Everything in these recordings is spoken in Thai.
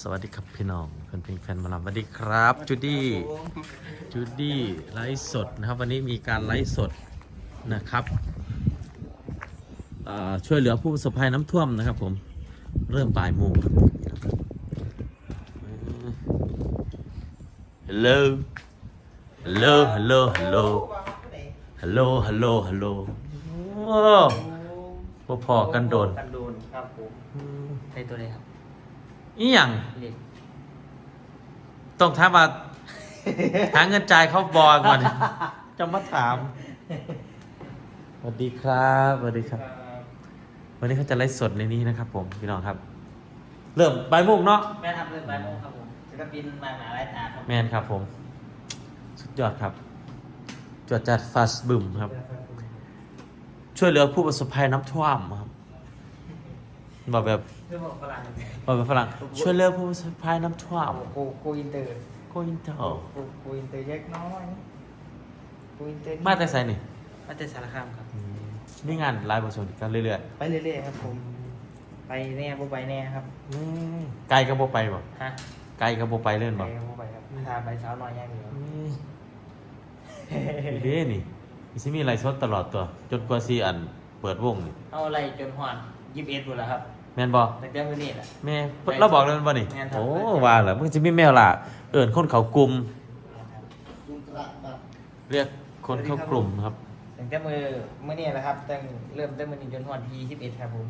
สวัสดีครับพี่น้องแฟนเพลงแฟนหมาลำสวัสดีครับจูดี้จูดี้ไลฟ์สดนะครับวันนี้มีการไลฟ์สดนะครับอ่าช่วยเหลือผู้ประสบภัยน้ำท่วมนะครับ ผมเริ่มบ่ายโมงครับฮัลโหลฮัลโหลฮัลโหลฮัลโหลฮัลโหลฮัลโหลฮัลโหลโอ้พอพอกันโดนกันโดนครับผมใช้ตัวไหนครับ อีหยังเล่นต้องถามว่า หาเงินจ่ายเขาบอยก่อน จะมาถามสวัสดีครับสวัสดีครับ วันนี้เขาจะไลฟ์สดในนี้นะครับ ผมพี่น้องครับ เริ่มบ่ายโมงเนาะแม่ทำเรื่องใบโมงครับผมศิลปินมาหนาไร้ตาครับแมนครับผม สุดยอดครับจวดจัดฟาสบึมครับ ช่วยเหลือผู้ประสบภัยน้ำท่วมครับบอกแบบ เรื่องของฝรั่งบอกแบบฝรั่งช่วยเหลือผู้ประสบภัยน้ำท่วมโกโกอินเตอร์โกอินเตอร์โกโกอินเตอร์แยกน้อยโกอินเตอร์มาแต่ไซนี่มาแต่สารคามครับนี่งานไลฟ์บทสนกันเรื่อยไปเรื่อยๆครับผม ไปแน่บ่ไปแน่ครับๆนี่ไกลก็บ่ไปบ่ฮะไกลก็บ่ไปเล่นไปบ่บ่ไปครับพาไปสาวน้อยอย่างเดียวนี่เด้นี่มีสิมีไลฟ์สดตลอดตัว จนกว่าสิอันเปิดวงนี่เอาอะไรจนหอนยิบเอ็ดหมดแล้วครับ แม่นบ่ตั้งแต่มื้อนี้แหละ แม่เราบอกแล้วแม่นบ่นี่แม่นครับ โอ้ว่าแล้วมึงสิมีแมวล่ะเอิ้นคนเขากลุ่มเรียกคนเข้ากลุ่มครับ ตั้งแต่มือมื้อนี้แหละครับตั้งเริ่มตั้งมื้อนี้จนหอนที่21ครับผม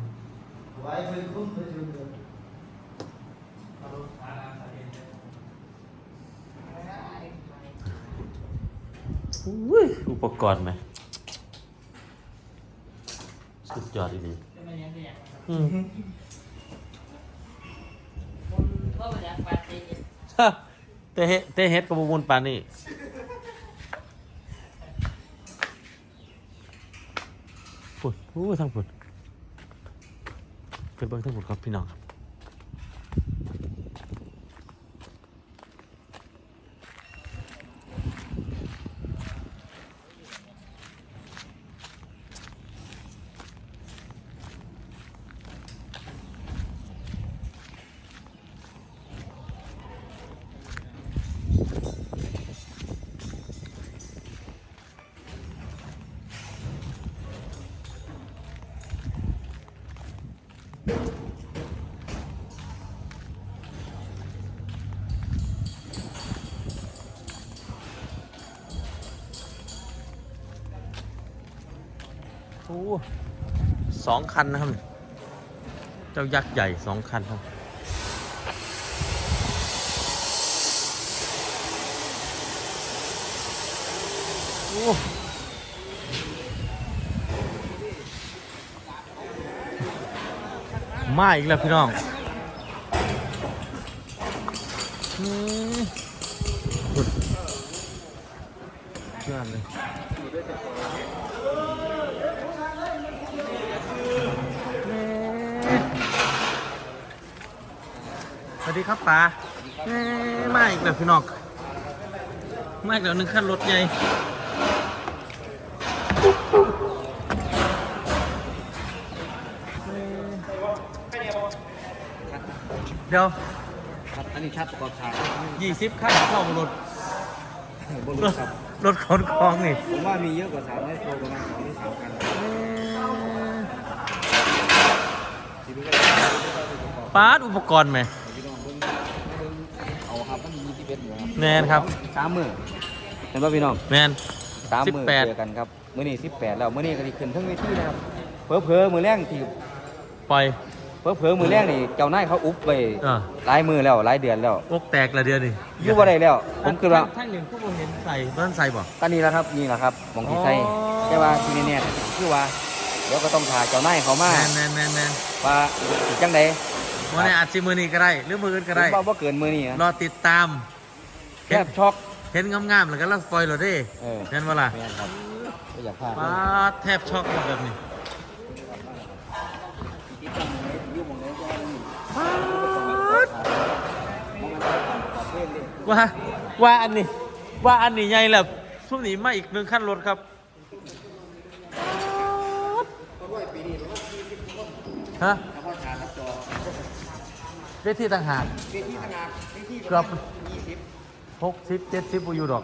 อุ้ยอุปกรณ์ไหม สุดยอดดี เตะเตะเฮ็ดกับบุญปานนี่ฝุ่นอู้ทั้งฝุ่นไปเบิ่งทั้งฝุ่นครับพี่น้องครับ โอ้สองคันนะครับ เจ้ายักษ์ใหญ่สองคันครับโอ้มาอีกแล้วพี่น้อง ดีครับป๋าเอ้ยมาอีกแล้วพี่น้องมาอีกแล้วหนึ่งขั้นรถใหญ่เดี๋ยวครับ อันนี้ชาติประกอบฉากยี่สิบขั้นเข้ารถบนรรถถครับ รถขนของนี่ผมว่ามีเยอะกว่าสามร้อยตัวประมาณสองหรือสามคันที่ดูกันปาดอุปกรณ์ไหม พี่น้องเบิ่งเบิ่งเอาครับมันมียี่สิบเอ็ดอยู่ครับแมนครับ สามมือเห็นป่ะพี่น้องแมน สามมือ18 เจอกันครับมื้อนี้สิบแปดแล้วมื้อนี้ก็ที่ขึ้นทั้งเวทีนะครับเผลอเผลอๆมือแรงที่ปล่อย เผลอเผลอๆมือแรงนี่เจ้านายเขาอุบไปเออหลายมือแล้วหลายเดือนแล้วอกแตกละเดือนนี่อยู่บ่ได้แล้ว ผมคือว่า ท่านหนึ่งผู้บริเห็นใส่บ้านใส่บ่ตอนนี้แหละครับนี่แหละครับหมองที่ใส่อ๋อ แต่ว่าที่แน่ๆคือว่าเดี๋ยวก็ต้องถ่ายเจ้านายเขาแมมานแมนแมนแมนว่าสิจังใด วันนี้อาจจะมือนี้ก็ได้ หรือมืออื่นก็ได้ ผมว่าบ่เกินมือนี่นะรอติดตามแทบช็อกเห็นงามๆแล้วก็ลักปล่อยเราได้เออแม่นว่าล่ะแม่นครับไม่อยากพลาดปาดแทบช็อกแบบนี้ปาดว่าว่าอันนี้ ว่าอันนี้ใหญ่แล้วช่วงนี้มาอีกหนึ่งขั้นรถครับปาดฮะ วทีต่างหากเวทีขนาดเวทีเกือบยี่สิบหกสิบเจ็ดสิบอยู่ดอก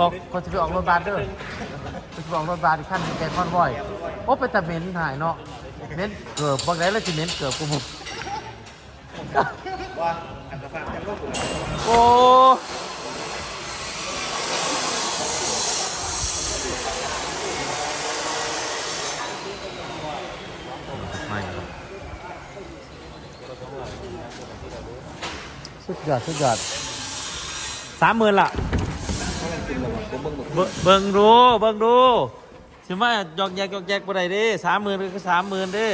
ออกคนจะไปออกรถบัสเด้อคนจะไปออกรถบัสอีกขั้นหนึ่งแกคอนวอยโอ้เป็นตะเหม็นถ่ายเนาะเหม็นเกือบบางไหนแล้วจะเหม็นเกือบกูหมดว่าอันตรายจะลบเลยโอ้ไม่ครับสุด ยอดสุดยอดสามหมื่นละผมเบิ่งเบิ่งเบิ่งดูเบิ่งดูสิมาหยอกแยกหยอกแยกบ่ได้เด้สามหมื่นก็คือสามหมื่นเด้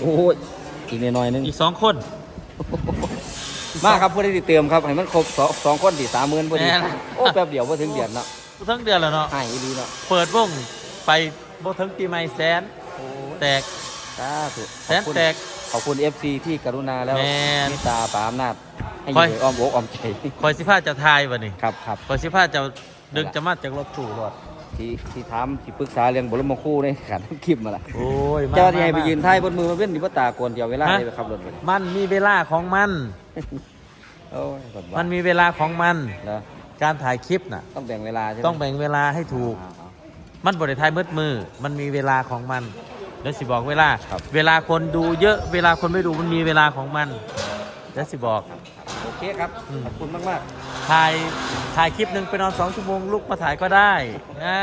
โอ้ยอีกหน่อยๆนึงอีกสองคน มาครับพอดีเติมครับให้มันครบสองสองคนดีสามหมื่นพอดีแม่น โอ้แป๊บเดียวพอถึงเดือนเนาะทั้งเดือนแล้วเนาะหายดีเนาะเปิดวงไปบ่ถึงปีใหม่แสนโอ้ แตกสาธุแสนแตก ขอบคุณ FC ที่กรุณาแล้วแม่นเมตตาปราอำนาจให้อคอย ยู่อ้อมอกอ้อมใจคอยสิพาจะทายบ่นี่ครับครับคอยสิพาจะดึงจะมาจากรถตู้รถที่ที่ถามที่ปรึกษาเรื่องบรมครูในขันคลิปมาละโอ้ยมาเจ้าที่ให้มาไปยืนท้ายบนมือมาเป็นดิบตากวนเดียวเวลาฮะ ได้ไปขับรถไปเลยมันมีเวลาของมัน โอ้ยกดมันมีเวลาของมันแล้วการถ่ายคลิปน่ะ ต้องแบ่งเวลาใช่ไหมต้องแบ่งเวลาให้ถูก อ่าเอามันบริทายมืดมือ มันมีเวลาของมัน เดี๋ยวสิบอกเวลา ครับ เวลาคนดูเยอะเวลาคนไม่ดูมันมีเวลาของมันเดี๋ยวสิบอก โอเคครับอืม ขอบคุณมากมากถ่ายถ่ายคลิปหนึ่งไปนอนสองชั่วโมงลุกมาถ่ายก็ได้อ่า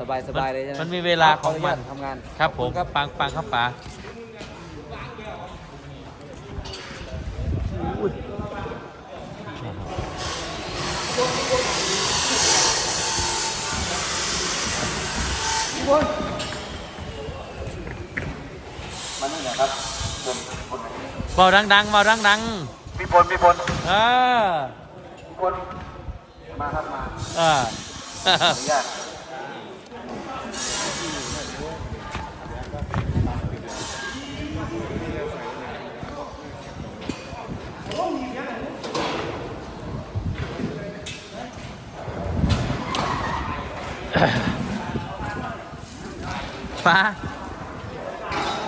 สบายสบายๆเลยใช่ไหมมันมีเวลาของมันขนุญาตทำงานครับผมขอณครับปังปังครับป๋าอุ้ย มานี่นะครับเบาดังๆเบาดังพี่พลพี่พลๆเออพี่พลมาครับมาเออขออนุญาตฟ้า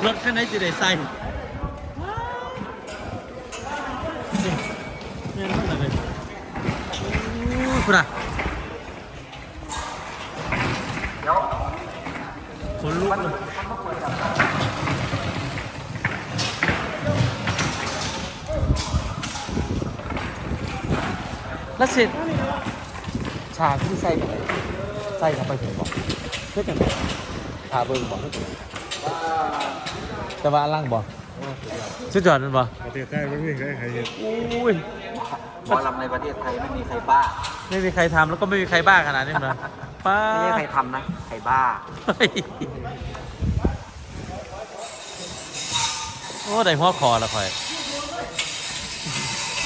รถคันไหนจะได้ใส่นี่นี่รถอะไรอู้คุณอะคนลุกเลยแล้วเสร็จฉากที่ใส่ไปไหนใส่เข้าไปถึงบอกเพื่อจังไงทาเบิ่งบอกเพื่อจังไง แต่ว่าล่างบอกชุดจอดมันบอกประเทศไทยไม่มีใครใครเห็นอุ้ยหมอลำในประเทศไทยไม่มีใครบ้า ไม่มีใครทำแล้วก็ไม่มีใครบ้าขนาดนี้นะป้าไม่ใช่ใครทำนะใครบ้าเฮ้ยโอ้ได้หัวคอแล้วคอย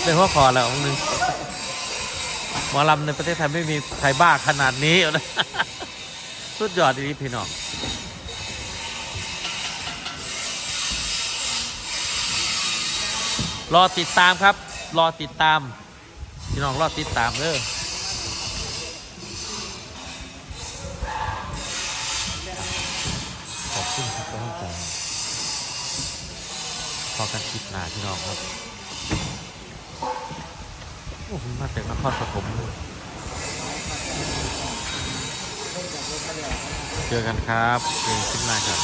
ได้หัวคอแล้วองค์หนึงหมอลำในประเทศไทยไม่มีใครบ้าขนาดนี้นะสุดยอดดีพี่น้อง รอติดตามครับ รอติดตาม พี่น้องรอติดตามเด้อขอบคุณครับกำลังใจพอกันคลิปหนาพี่น้องครับ โอ้มาจากนครปฐมเลยเจอกันครับเจอกันคลิปหน้าครับ